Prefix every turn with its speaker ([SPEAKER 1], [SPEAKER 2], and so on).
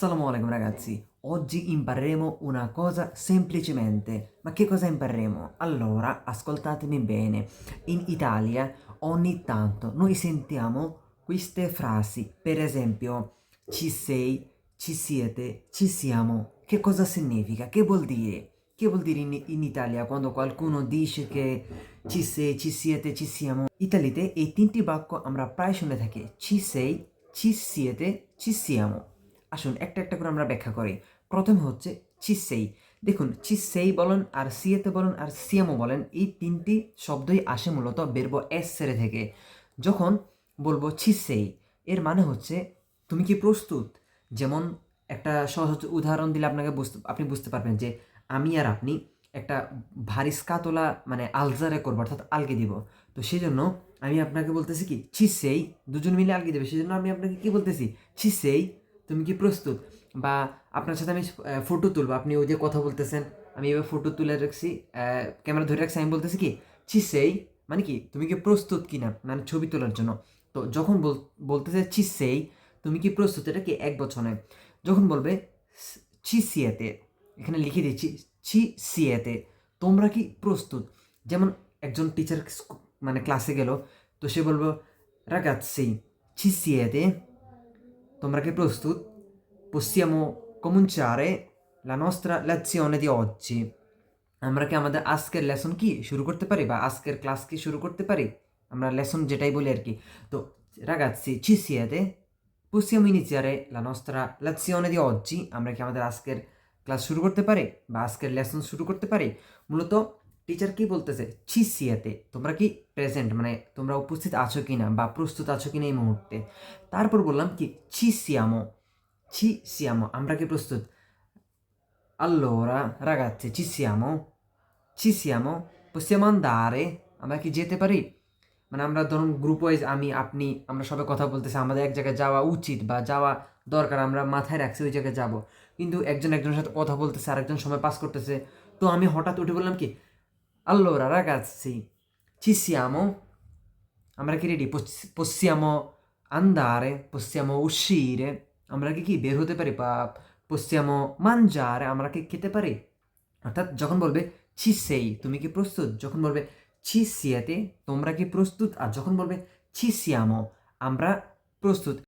[SPEAKER 1] Assalamu alaikum ragazzi, oggi impareremo una cosa semplicemente. Ma che cosa impareremo? Allora, ascoltatemi bene. In Italia ogni tanto noi sentiamo queste frasi, per esempio ci sei, ci siete, ci siamo. Che cosa significa? Che vuol dire? Che vuol dire in, in Italia quando qualcuno dice che ci sei, ci siete, ci siamo? ইতালিতে এই তিনটি বাক্য আমরা প্রায় শুনে থাকি ছি সেই ছি সিয়েতে ছি সিয়ামো আসুন, একটা একটা করে আমরা ব্যাখ্যা করি। প্রথম হচ্ছে ছি সেই দেখুন ছি সেই বলেন আর সিয়েতে বলেন আর সিয়ামো বলেন, এই তিনটি শব্দই আসে মূলত বেরবো এস সেরে থেকে। যখন বলব ছি সেই এর মানে হচ্ছে তুমি কি প্রস্তুত? যেমন একটা সহজ উদাহরণ দিলে আপনাকে বুঝতে, আপনি বুঝতে পারবেন যে আমি আর আপনি একটা ভারী স্কাতলা মানে আলজারে করব, অর্থাৎ আলগে দিব। তো সেই জন্য আমি আপনাকে বলতেছি কি, ছিসেই, দুজন মিলে আলগে দেবে সেই জন্য আমি আপনাকে কি বলতেছি? ছিসেই তুমি কি প্রস্তুত? বা আপনার সাথে আমি ফটো তুলবো। আপনি ওই যে কথা বলতেছেন, আমি এবার ফটো তুলে রাখছি ক্যামেরা ধরে রাখছি, আমি বলতেছি কি, ছি, সেই মানে কি, তুমি কি প্রস্তুত কিনা? মানে ছবি তোলার জন্য। তো যখন বল, বলতেছে ছিসেই তুমি কি প্রস্তুত? এটা কি এক বছরে যখন বলবে ছি, সিয়েতে, এখানে লিখে দিচ্ছি ছি, সিয়েতে, তোমরা কি প্রস্তুত? যেমন একজন টিচার মানে ক্লাসে গেল, তো সে বলব রাগাচ্ছি ছি, সিয়েতে তোমরা কি প্রস্তুত possiamo cominciare la nostra lezione di oggi আমরা কি আমাদের আজকের লেসন কি শুরু করতে পারি বা আজকের ক্লাস কি শুরু করতে পারি আমরা লেসন যেটাই বলি আর কি তো ragazzi ci siete possiamo iniziare la nostra lezione di oggi আমরা কি আমাদের আজকের ক্লাস শুরু করতে পারি বা আজকের লেসন শুরু করতে পারি মূলত টিচার কি বলতেছে? ছি সিয়াতে তোমরা কি প্রেজেন্ট মানে তোমরা উপস্থিত আছো কি না বা প্রস্তুত আছো কি না এই মুহূর্তে? তারপর বললাম কি? ছি সিয়ামো ছি সিয়ামো আমরা কি প্রস্তুত? আল্লোরা ragazzi ci siamo ছি siamo possiamo andare আমরা কি যেতে পারি? মানে আমরা ধরুন গ্রুপ ওয়াইজ আমি, আপনি, আমরা সবাই কথা বলতেছি। আমাদের এক জায়গায় যাওয়া উচিত বা যাওয়া দরকার। আমরা মাথায় রাখছি ওই জায়গায় যাব। কিন্তু একজন একজনের সাথে কথা বলতেছে, আরেকজন সময় পাস করতেছে। তো আমি হঠাৎ উঠে বললাম কি allora ragazzi ci siamo আমরা কি ready possiamo andare possiamo uscire আমরা কি কি বের হতে পারি বা possiamo mangiare আমরা কি খেতে পারি অর্থাৎ যখন বলবে ci sei তুমি কি প্রস্তুত যখন বলবে ci siete তোমরা কি প্রস্তুত আর যখন বলবে ci siamo আমরা প্রস্তুত